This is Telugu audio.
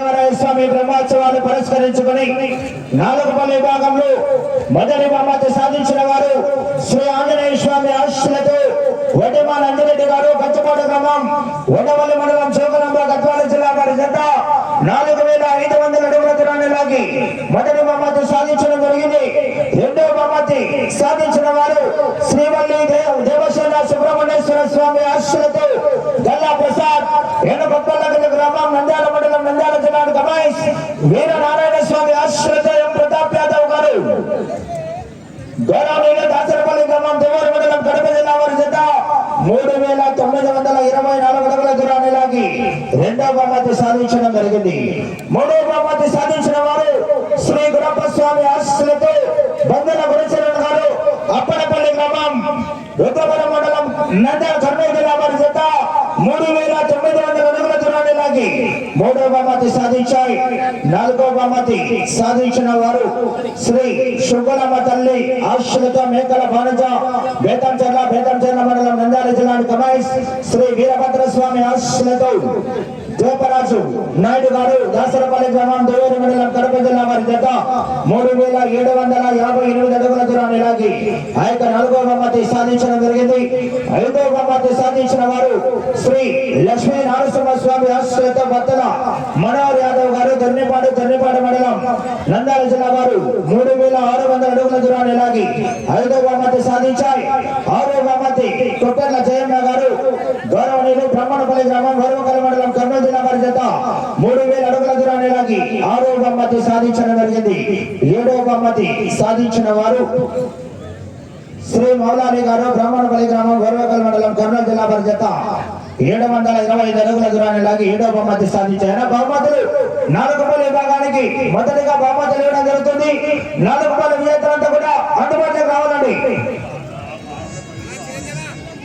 స్వామి బ్రహ్మోత్సవాన్ని పురస్కరించుకుని నాలుగుపల్లి విభాగంలో మొదటి బహుమతి సాధించిన వారు శ్రీ ఆంజనేయ స్వామి ఆశీస్సులతో వడ్డమా నందిరెడ్డి గారు పంచపాడు గ్రామం వడ్డవల్లి మండలం శోకనంబ గద్వాల జిల్లా వారి జత నాలుగు వేల ఐదు వందల అడుగుల దూరాన్ని లాగి మొదటి బహుమతి సాధించడం జరిగింది. రెండో బహుమతి సాధించిన వారు శ్రీవల్లి దేవ- దేవసేన సుబ్రహ్మణ్యేశ్వర స్వామి ఆశీస్సులతో గల్లా ప్రసాద్ ఎనపప్పల్లగల్లి గ్రామం జిల్లా వీర నారాయణ స్వామి ఆశ్రయం ప్రతాప్ యాదవ్ గారు. గౌరవనీయులు దాసరపల్లి గ్రామం దేవర మండలం కడప జిల్లా వారి జత మూడు వేల తొమ్మిది వందల ఇరవై నాలుగు అడుగుల దూరాన్ని లాగి రెండో బహుమతి సాధించడం జరిగింది. మూడో బహుమతి సాధించిన వారు శ్రీ గురప్ప స్వామి ఆశ్రయతో బంధుల గురుచరణ్ గారు అప్పనపల్లి గ్రామం రుద్రవరం మండలం నంద్యాల కర్నూలు జిల్లా వారి జత మూడు వేల తొమ్మిది వందల అడుగుల దూరాన్ని లాగి మూడో బహుమతి సాధించాయి. నాలుగో బహుమతి సాధించిన వారు శ్రీ శుభలమ్మ తల్లి ఆశ్రిత మేకల బాణజ బేతంచెర్ల బేతంచెర్ల మండలం నంద్యాల జిల్లా కమాయిస్ శ్రీ వీరభద్ర స్వామి ఆశ్రిత జోపరాజు నాయుడు గారు దాసరపల్లి గ్రామం దేవేరు మండలం కడప జిల్లా వారి జత మూడు వేల ఏడు వందల యాభై ఎనిమిది అడుగుల దూరాన్ని లాగి ఆ యొక్క నాలుగో బహుమతి సాధించడం జరిగింది. ఐదో బహుమతి సాధించిన వారు శ్రీ లక్ష్మీ నారసింహ స్వామి ఆశ్రయత మనోహర్ యాదవ్ గారు దొర్నిపాడు దొర్నిపాడు మండలం. నందాల జిల్లా వారు మూడు వేల ఆరు వందల అడుగుల దూరాన్ని లాగి ఐదో బహుమతి సాధించాయి. ఆరో బహుమతి కొట్టర్ల జయమ్మ గారు గౌరవనీయులు బ్రహ్మణపల్లి గ్రామం వరవకల మండలం కర్నూలు జిల్లా వారి చేత మూడు వేల అడుగుల దూరాన్ని లాగి ఆరో బహుమతి సాధించడం జరిగింది. ఏడో బహుమతి సాధించిన వారు శ్రీ మౌలాలి గారు బ్రహ్మణపల్లి గ్రామం గౌరవకల్ మండలం కర్నూలు జిల్లా వారి చేత ఏడు వందల ఇరవై ఐదు అడుగుల దూరాన్ని లాగి ఏడో బహుమతి సాధించారు బహుమతులు. నాలుగు పల్లి విభాగానికి మొదటిగా బహుమతులు ఇవ్వడం జరుగుతుంది. నాలుగు పల్లి